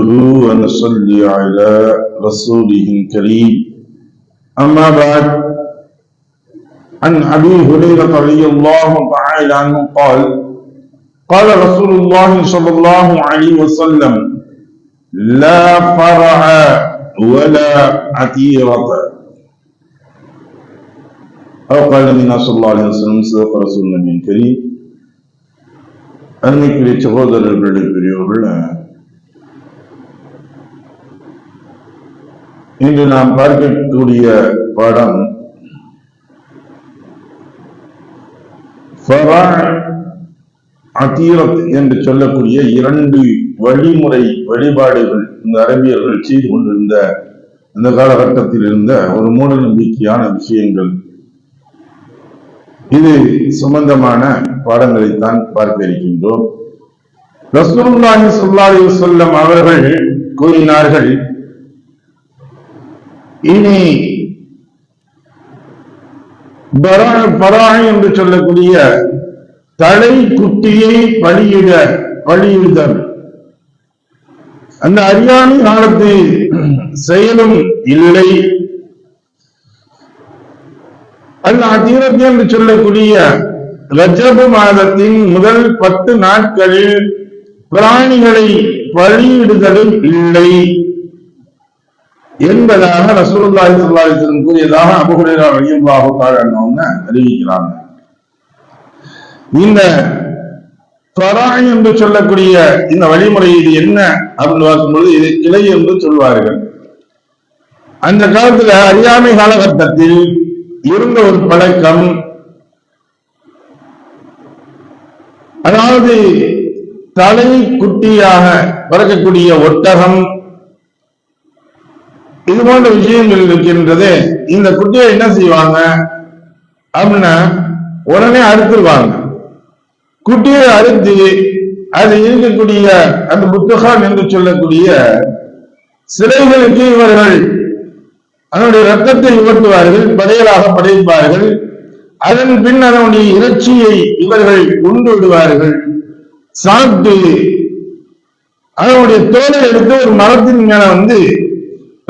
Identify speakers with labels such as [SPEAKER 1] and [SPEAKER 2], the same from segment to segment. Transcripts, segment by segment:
[SPEAKER 1] نحمده ونصلي على رسوله الكريم أما بعد عن أبي هريرة رضي الله تعالى عنه قال قال رسول الله صلى الله عليه وسلم لا فرع ولا عتيرة أو قال النبي صلى الله عليه وسلم صدق رسول النبي الكريم அன்னைக்குரிய சகோதரர்களுடைய இன்று நாம் பார்க்கக்கூடிய பாடம் ஃபரா என்று சொல்லக்கூடிய இரண்டு வழிமுறை வழிபாடுகள் இந்த அரபியர்கள் செய்து கொண்டிருந்த அந்த காலகட்டத்தில் இருந்த ஒரு மூட நம்பிக்கையான விஷயங்கள். இது சம்பந்தமான பாடங்களைத்தான் பார்க்க இருக்கின்றோம். ரசூல்லாஹி சொல்லாஹி சொல்லம் அவர்கள் கூறினார்கள் இனி பரா- பராய் என்று சொல்லக்கூடிய தலை குட்டியை பலியிட பலியிடுதல். அந்த அறியாமை காலத்து செயலும் இல்லை. அல்ல அதீரத் என்று சொல்லக்கூடிய ரஜபு மாதத்தின் முதல் பத்து நாட்களில் பிராணிகளை பலியிடுதலும் இல்லை. என்பதாக ரசூலுல்லாஹி ஸல்லல்லாஹு அலைஹி வஸல்லம் கூறியதாக அபூ ஹுரைரா ரலியல்லாஹு தஆலா அறிவிக்கிறாங்க. இந்த தராய் என்று சொல்லக்கூடிய இந்த வழிமுறை இது என்ன அப்படின்னு பார்க்கும்போது இது கிளை என்று சொல்வார்கள். அந்த காலத்துல அறியாமை காலகட்டத்தில் இருந்த ஒரு பழக்கம் அதாவது தலை குட்டியாக பிறக்கக்கூடிய ஒட்டகம் இது போன்ற விஷயங்கள் இருக்கின்றது இந்த குட்டியை என்ன செய்வாங்க? அப்படின்னா உடனே அறுத்துருவாங்க. குட்டியை அறுத்து அது இருக்கக்கூடிய அந்த புத்தகம் என்று சொல்லக்கூடிய சிலைகளுக்கு இவர்கள் அதனுடைய ரத்தத்தை உயர்த்துவார்கள் படையலாக படைப்பார்கள். அதன் பின் அதனுடைய இறைச்சியை இவர்கள் உண்டு விடுவார்கள். சாப்பிட்டு அதனுடைய தோலை எடுத்து ஒரு மரத்தின் மேல வந்து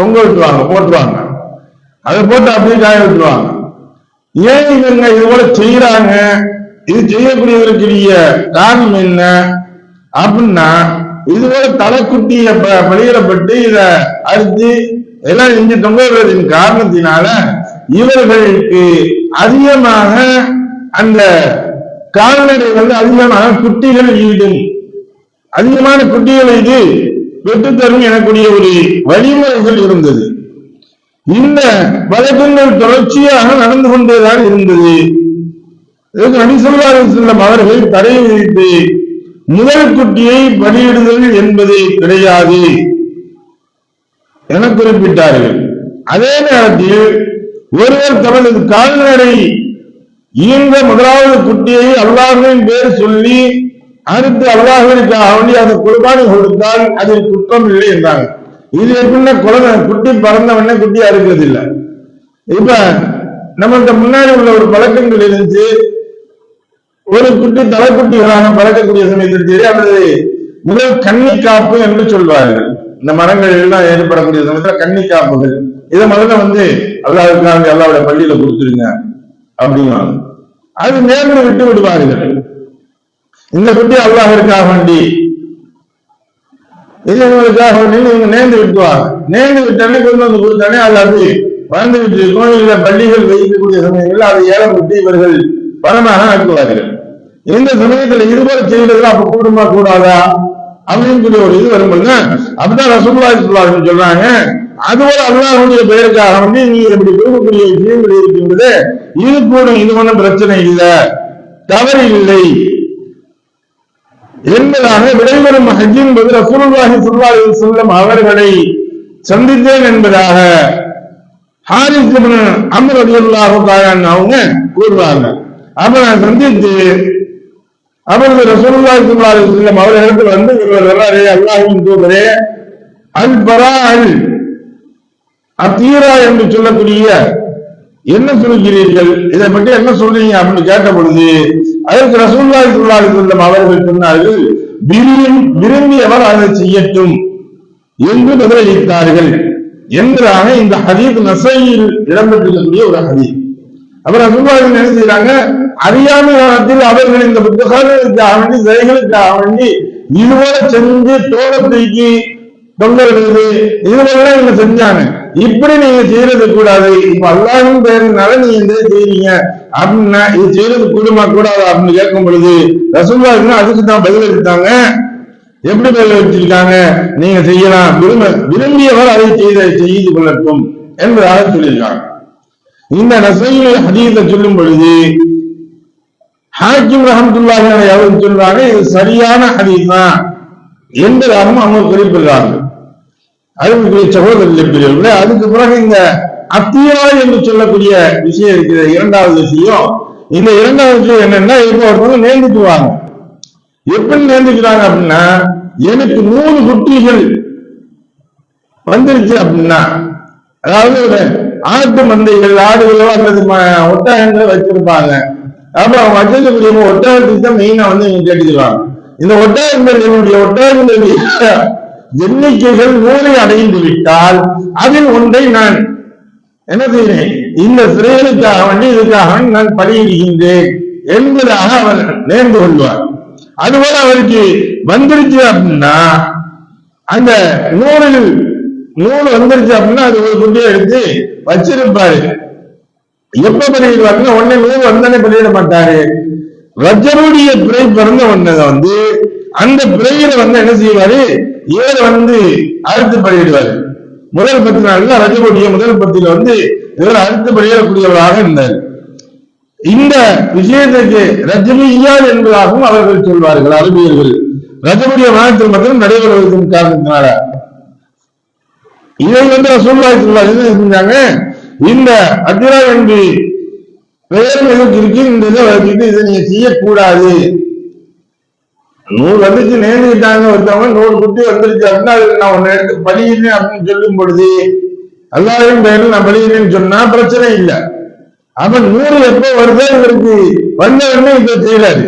[SPEAKER 1] தொங்க விட்டுருவாங்க போட்டுருவாங்க. அதை போட்டு அப்படியே காய விட்டுருவாங்க. ஏன் இவங்க இது போல செய்யறாங்க இது செய்யக்கூடியதற்குரிய காரணம் என்ன? அப்படின்னா இது போல தலைக்குட்டிய பலியிடப்பட்டு இத அறுத்து எல்லாம் செஞ்சு தொங்க விடுறதின் காரணத்தினால இவர்களுக்கு அதிகமாக அந்த கால்நடை வந்து அதிகமாக குட்டிகள் ஈடும் அதிகமான குட்டிகள் இது. பெற்றுத்தரும் எனக்கூடிய ஒரு வழிமுறைகள் இருந்தது. இந்த வழக்கங்கள் தொடர்ச்சியாக நடந்து கொண்டேதான் இருந்தது. இதற்கு அவர்கள் தடை விதித்து முதல் குட்டியை பலியிடுதல் என்பது கிடையாது என குறிப்பிட்டார்கள். அதே நேரத்தில் ஒருவர் தனது கால்நடை ஈன்ற முதலாவது குட்டியை அல்லாஹின் பேர் சொல்லி அடுத்து அல்லாஹிற்காக வேண்டி அந்த குர்பானி கொடுத்தால் அதில் குற்றம் இல்லை என்றாங்க. இது எப்படின்னா குழந்தை குட்டி பறந்தவனே குட்டி அறுக்கிறது இல்லை. இப்ப நம்மள்ட்ட முன்னாடி உள்ள ஒரு பழக்கங்கள் இருந்துச்சு. ஒரு குட்டி தலைக்குட்டிகளாக பறக்கக்கூடிய சமயத்தில் சரி அல்லது முதல் கன்னி காப்பு என்று சொல்வார்கள். இந்த மரங்கள் எல்லாம் ஏற்படக்கூடிய சமயத்துல கன்னி காப்புகள். இதை முதல்ல வந்து அல்லாவுக்காக அல்லாவோட பள்ளியில கொடுத்துருங்க. அப்படின்னாங்க அது நேர்ந்து விட்டு விடுவார்கள். இந்த குட்டி அல்லாஹிற்காக வேண்டி. இது இவங்களுக்காக வேண்டி நீங்க நேர்ந்து விட்டுவாங்க நேர்ந்து விட்டானே கொண்டு வந்து கொடுத்தானே அது அது வளர்ந்து விட்டு கோயில பள்ளிகள் வைக்கக்கூடிய சமயங்களில் அதை ஏலம் விட்டு இவர்கள் பணமாக ஆக்குவார்கள். இந்த சமயத்துல இதுபோல செய்யறதுல அப்ப கூடுமா கூடாதா? அப்படின்னு சொல்லி ஒரு இது வரும்போது அப்படிதான் ரசூலுல்லாஹி ஸல்லல்லாஹு அலைஹி வஸல்லம் சொல்றாங்க. அதுபோல அல்லாஹ்வுடைய பெயருக்காக வந்து நீங்க இப்படி கொடுக்கக்கூடிய விஷயங்கள் இருக்கின்றது இது கூடும் இது ஒன்றும் பிரச்சனை இல்லை. தவறு இல்லை. என்பதாக விடைபெறும் ஹஜ் என்பது ரசூலுல்லாஹி ஸல்லல்லாஹு அலைஹி அவர்களை சந்தித்தேன் என்பதாக ஹாரிஸ் இப்னு அம்ர் ரலியல்லாஹு தஆலா அவங்க கூறுவாங்க. அப்ப நான் சந்தித்து அவரது ரசூலுல்லாஹி ஸல்லல்லாஹு அலைஹி வஸல்லம் அவர்களிடத்தில் வந்து ஒருவர் வர்றாரே அல்லாஹ்வின் தூதரே அல் பரா அல் அத்தீரா என்று சொல்லக்கூடிய என்ன சொல்கிறீர்கள்? இதை பற்றி என்ன சொல்றீங்க அப்படின்னு கேட்ட பொழுது அதற்கு ரசூலுல்லாஹி ஸல்லல்லாஹு அலைஹி அவர்கள் சொன்னார்கள் விரும்பி விரும்பியவர் அதை செய்யட்டும் என்று பதிலளித்தார்கள். என்றாக இந்த ஹதீத் நசையில் இடம்பெற்றிருக்கக்கூடிய ஒரு ஹதீத் அவர் ரசூலுல்லாஹி என்ன செய்யறாங்க அறியாம காலத்தில் அவர்கள் இந்த புத்தகங்களுக்காக வேண்டி சிலைகளுக்காக வேண்டி இதுவரை சென்று தோழத்தைக்கு தொந்தரவு தொங்கறது இதுவெல்லாம் இவங்க செஞ்சாங்க. இப்படி நீங்க செய்யறது கூடாது. இப்ப அல்லாஹின் பேருனால நீங்க இந்த செய்யறீங்க அப்படின்னா இது செய்யறது கூடுமா கூடாது அப்படின்னு கேட்கும் பொழுது ரசூல்லா அதுக்கு தான் பதில் எடுத்தாங்க. எப்படி பதில் வச்சிருக்காங்க நீங்க செய்யலாம். விரும்ப விரும்பியவர் அதை செய்த செய்து கொள்ளட்டும் என்பதாக சொல்லியிருக்காங்க. இந்த நசையில் அதிகத்தை சொல்லும் பொழுது ஹாக்கிம் ரஹமத்துல்லாஹி அவர்கள் சொல்றாங்க இது சரியான ஹதீஸ் தான் என்பதாகவும் அவங்க குறிப்பிடுறார்கள் அருமைக்குரிய சகோதரர்கள் பிரிவுகளே அதுக்கு பிறகு இந்த அத்தியாயம் என்று சொல்லக்கூடிய விஷயம் இருக்கிற இரண்டாவது விஷயம். இந்த இரண்டாவது விஷயம் என்னன்னா இப்ப ஒருத்தவங்க நேர்ந்துக்குவாங்க. எப்படி நேர்ந்துக்கிறாங்க அப்படின்னா எனக்கு மூணு குட்டிகள் வந்துருச்சு அப்படின்னா அதாவது ஒரு ஆட்டு மந்தைகள் ஆடுகளோ அல்லது ம- வச்சிருப்பாங்க. அப்ப அவங்க வச்சிருக்கக்கூடிய ஒட்டகத்துக்கு தான் மெயினா வந்து கேட்டுக்கிறாங்க இந்த ஒட்டகங்கள் என்னுடைய ஒட்டகங்கள் எண்ணிக்கைகள் நூலை அடைந்து விட்டால் அதில் ஒன்றை நான் என்ன செய்கிறேன்? இந்த சிறைகளுக்காக வேண்டி இதுக்காக நான் பணியிருக்கின்றேன் என்பதாக அவர் நேர்ந்து கொள்வார். அதுபோல அவருக்கு வந்துருச்சு அப்படின்னா அந்த நூலில் நூல் வந்துருச்சு அப்படின்னா அது ஒரு குட்டியை எடுத்து வச்சிருப்பாரு. எப்ப பண்ணிடுவாருன்னா உடனே நூல் வந்தானே பண்ணிட மாட்டாரு. ரஜருடைய பிறை பிறந்த ஒன்னதை வந்து அந்த பிறையில வந்து என்ன செய்வாரு? ஏழு வந்து அறுத்து பலியிடுவாரு முதல் பத்து நாள்ல ரஜபுடைய முதல் பத்தியில வந்து இவர் அறுத்து பலியிடக்கூடியவராக இருந்தார். இந்த விஷயத்துக்கு ரஜமியா என்பதாகவும் அவர்கள் சொல்வார்கள் அரபியர்கள் ரஜமுடைய மாதத்தில் மட்டும் நடைபெறுவதற்கும் காரணத்தினால. இதை வந்து ரசூலுல்லாஹி ஸல்லல்லாஹு அலைஹி என்ன செஞ்சாங்க? இந்த அத்திரா என்று பெயர் எதுக்கு இருக்கு? இந்த இதை வச்சுட்டு இதை நீங்க செய்யக்கூடாது. நூறு வந்துச்சு நேர்ந்துட்டாங்க ஒருத்தவங்க நூறு குட்டி வந்துருச்சு அப்படின்னா அதுக்கு நான் ஒன்னு எடுத்து பலியிடுறேன் அப்படின்னு சொல்லும் பொழுது எல்லாரையும் பெயரில் நான் பலியிடுறேன்னு சொன்னா பிரச்சனை இல்லை. அவன் நூறு எப்போ வருதோ இவருக்கு வந்த உடனே இதை செய்யறாரு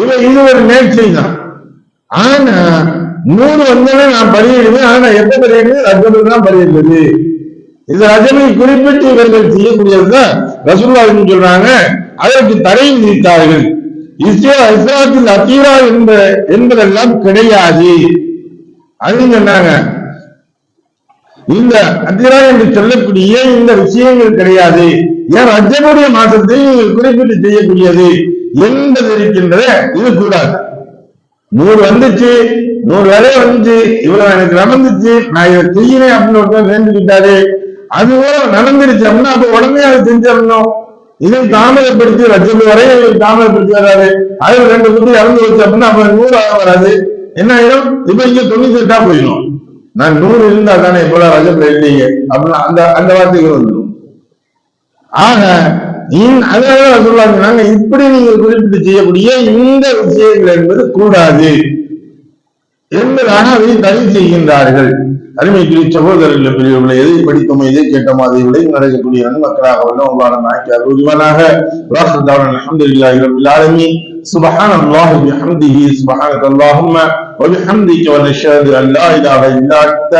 [SPEAKER 1] இவன் இது ஒரு நேர்ச்சை தான். ஆனா நூறு வந்தோடனே நான் பலியிடுவேன் ஆனா எப்ப பலியிடுவேன் ரஜபுல் தான் பலியிடுறது இது ரஜனி குறிப்பிட்டு இவர்கள் செய்யக்கூடியதுதான் ரசூல்லா சொல்றாங்க. அதற்கு தடை விதித்தார்கள். இஸ்ரோ இஸ்ராத்தில் அத்தீரா என்ப என்பதெல்லாம் கிடையாது. அப்படின்னு சொன்னாங்க. இந்த அத்திரா என்று சொல்லக்கூடிய இந்த விஷயங்கள் கிடையாது. ஏன் ரஜனுடைய மாசத்தை நீங்கள் குறிப்பிட்டு செய்யக்கூடியது? என்பது இருக்கின்றத இது கூடாது நூறு வந்துச்சு நூறு வரை வந்துச்சு இவ்வளவு எனக்கு நடந்துச்சு நான் இதை செய்யறேன் அப்படின்னு ஒருத்தர் வேண்டிக்கிட்டாரு. அது போல நடந்துருச்சு அப்படின்னா அப்ப உடனே அதை செஞ்சிடணும். இதை தாமதப்படுத்தி லட்சம் வரை இவர் தாமதப்படுத்தி வர்றாரு அதில் ரெண்டு குட்டி இறந்து வச்சு அப்படின்னா அப்ப நூறு ஆக வராது. என்ன ஆயிடும் இப்ப இங்க தொண்ணூத்தி எட்டா போயிடும். நான் நூறு இருந்தா தானே இப்ப ரஜத்துல எழுதிங்க அப்படின்னா அந்த அந்த வார்த்தைகள் வந்துடும். ஆக இந்- அதனால சொல்லுவாங்க நாங்க இப்படி நீங்கள் குறிப்பிட்டு செய்யக்கூடிய இந்த விஷயங்கள் என்பது கூடாது. என்பதாக அதை தடை செய்கின்றார்கள் அருமைக்குரிய சகோதரர்கள் பெரியவர்களை எதை படித்தோமோ எதை கேட்டோமோ அதை விட நடக்கக்கூடிய நன்மக்களாக வல்லம் உங்களான நாய்க்கு அருள்வானாக الحمد لله رب العالمين سبحان الله بحمده سبحانك اللهم وبحمدك ونشهد ان لا اله الا انت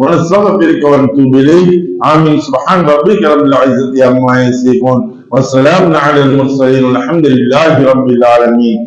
[SPEAKER 1] ونستغفرك ونتوب اليك امين سبحان ربك رب العزه عما يصفون والسلام على المرسلين والحمد لله رب العالمين